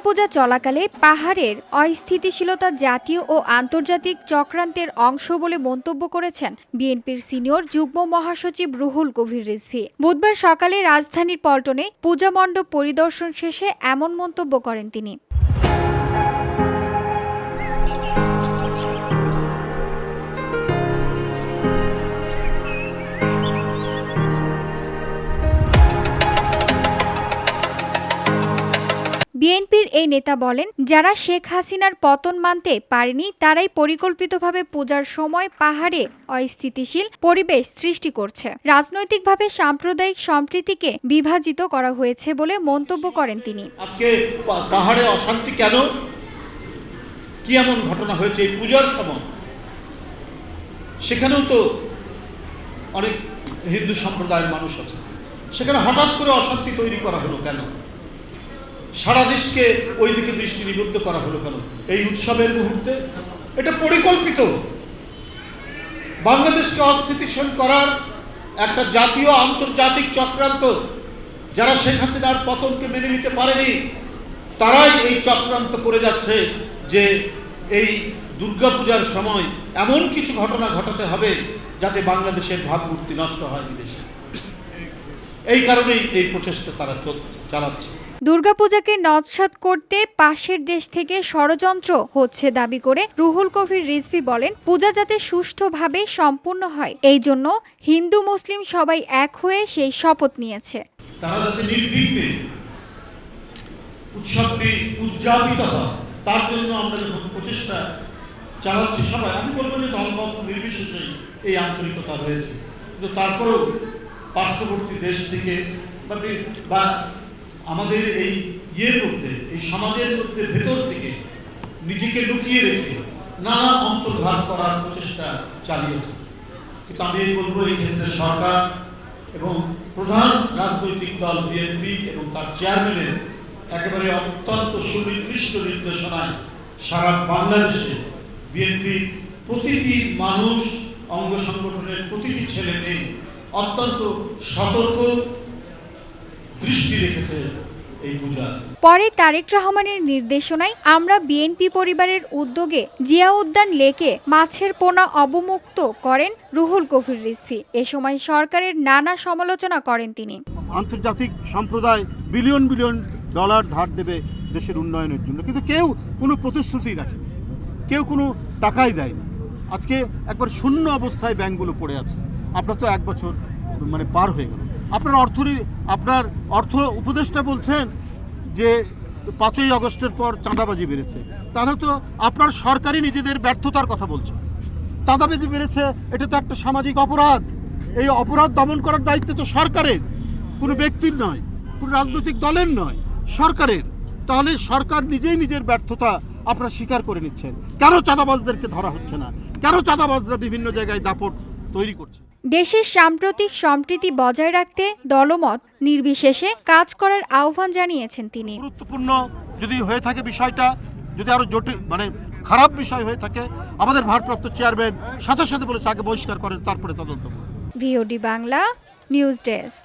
দুর্গাপূজা চলাকালে পাহাড়ের অস্থিতিশীলতা জাতীয় ও আন্তর্জাতিক চক্রান্তের অংশ বলে মন্তব্য করেছেন বিএনপির সিনিয়র যুগ্ম মহাসচিব রুহুল কবির রিজভি। বুধবার সকালে রাজধানীর পল্টনে পূজা মণ্ডপ পরিদর্শন শেষে এমন মন্তব্য করেন তিনি। এই নেতা বলেন, যারা শেখ হাসিনার পতন মানতে পারেনি, তারাই পরিকল্পিতভাবে পূজার সময় পাহাড়ে অস্থিতিশীল পরিবেশ সৃষ্টি করছে। রাজনৈতিকভাবে সাম্প্রদায়িক সম্প্রীতিকে বিভাজিত করা হয়েছে বলে মন্তব্য করেন তিনি। আজকে পাহাড়ে অশান্তি কেন? কি এমন ঘটনা হয়েছে এই পূজার সময়? সেখানেও তো অনেক হিন্দু সম্প্রদায়ের মানুষ আছে। সেখানে হঠাৎ করে অশান্তি তৈরি করা হলো কেন? সারা দেশকে ওই দিকে দৃষ্টি নিবদ্ধ করা হলো কেন? এই উৎসবের মুহূর্তে এটা পরিকল্পিত। বাংলাদেশকে অস্থিতিশীল করার একটা জাতীয় আন্তর্জাতিক চক্রান্ত যারা শেখ হাসিনার পতনকে মেনে নিতে পারেনি, তারাই এই চক্রান্ত করে যাচ্ছে যে এই দুর্গাপূজার সময় এমন কিছু ঘটনা ঘটাতে হবে যাতে বাংলাদেশের ভাবমূর্তি নষ্ট হয় বিদেশে। এই কারণেই এই প্রচেষ্টা তারা চল- চালাচ্ছে। দুর্গাপূজাকে নৎসাৎ করতে পাশের দেশ থেকে ষড়যন্ত্র হচ্ছে দাবি করে রুহুল কবির রিজভি বলেন, পূজা যাতে সুষ্ঠুভাবে সম্পূর্ণ হয়, এই জন্য হিন্দু মুসলিম সবাই এক হয়ে সেই শপথ নিয়েছে। তারা যাতে নির্বিঘ্নে উৎসবটি উদযাপিত হয়, তার জন্য আমরা যখন প্রচেষ্টা চালাচ্ছি সবাই, আমি বলব যে নির্বিশেষে এই আন্তরিকতা রয়েছে। কিন্তু তারপরেও পার্শ্ববর্তী দেশ থেকে বা আমাদের এই ইয়ের মধ্যে, এই সমাজের মধ্যে ভেতর থেকে নিজেকে লুকিয়ে রেখে নানা অন্তর্ঘাত করার প্রচেষ্টা চালিয়েছে। কিন্তু আমি এই বলব, এই ক্ষেত্রে সরকার এবং প্রধান রাজনৈতিক দল বিএনপি এবং তার চেয়ারম্যানের একেবারে অত্যন্ত সুনির্দিষ্ট নির্দেশনায় সারা বাংলাদেশে বিএনপি প্রতিটি মানুষ, অঙ্গ সংগঠনের প্রতিটি ছেলে মেয়ে অত্যন্ত সতর্ক দৃষ্টি রেখেছে এই পূজা। পরে তারেক রহমানের নির্দেশনায় আমরা বিএনপি পরিবারের উদ্যোগে জিয়া উদ্যান লেকে মাছের পোনা অবমুক্ত করেন রুহুল কবির রিজভি। এ সময় সরকারের নানা সমালোচনা করেন তিনি। আন্তর্জাতিক সম্প্রদায় বিলিয়ন বিলিয়ন ডলার ধার দেবে দেশের উন্নয়নের জন্য। কিন্তু কেউ কোনো প্রতিশ্রুতি রাখেনি। কেউ কোনো টাকাই দেয়নি। আজকে একবার শূন্য অবস্থায় ব্যাংকগুলো পড়ে আছে। আপনার তো এক বছর মানে পার হয়ে গেল। আপনার অর্থরি, আপনার অর্থ উপদেষ্টা বলছেন যে পাঁচই আগস্টের পর চাঁদাবাজি বেড়েছে। তাহলে তো আপনার সরকারই নিজেদের ব্যর্থতার কথা বলছে। চাঁদাবাজি বেড়েছে, এটা তো একটা সামাজিক অপরাধ। এই অপরাধ দমন করার দায়িত্ব তো সরকারের। কোনো ব্যক্তির নয়, কোনো রাজনৈতিক দলের নয়, সরকারের। তাহলে সরকার নিজেই নিজের ব্যর্থতা আপনারা স্বীকার করে নিচ্ছেন। কেন চাঁদাবাজদেরকে ধরা হচ্ছে না? কেন চাঁদাবাজরা বিভিন্ন জায়গায় দাপট তৈরি করছে? দেশের সাম্প্রতিক সম্প্রীতি বজায় রাখতে দলমত নির্বিশেষে কাজ করার আহ্বান জানিয়েছেন তিনি গুরুত্বপূর্ণ যদি হয়ে থাকে বিষয়টা যদি আরও জটিল মানে খারাপ বিষয় হয়ে থাকে আমাদের ভারপ্রাপ্ত চেয়ারম্যান সাথে সাথে বলেছে আগে বহিষ্কার করেন তারপরে তদন্ত করুন। VOD Bangla news desk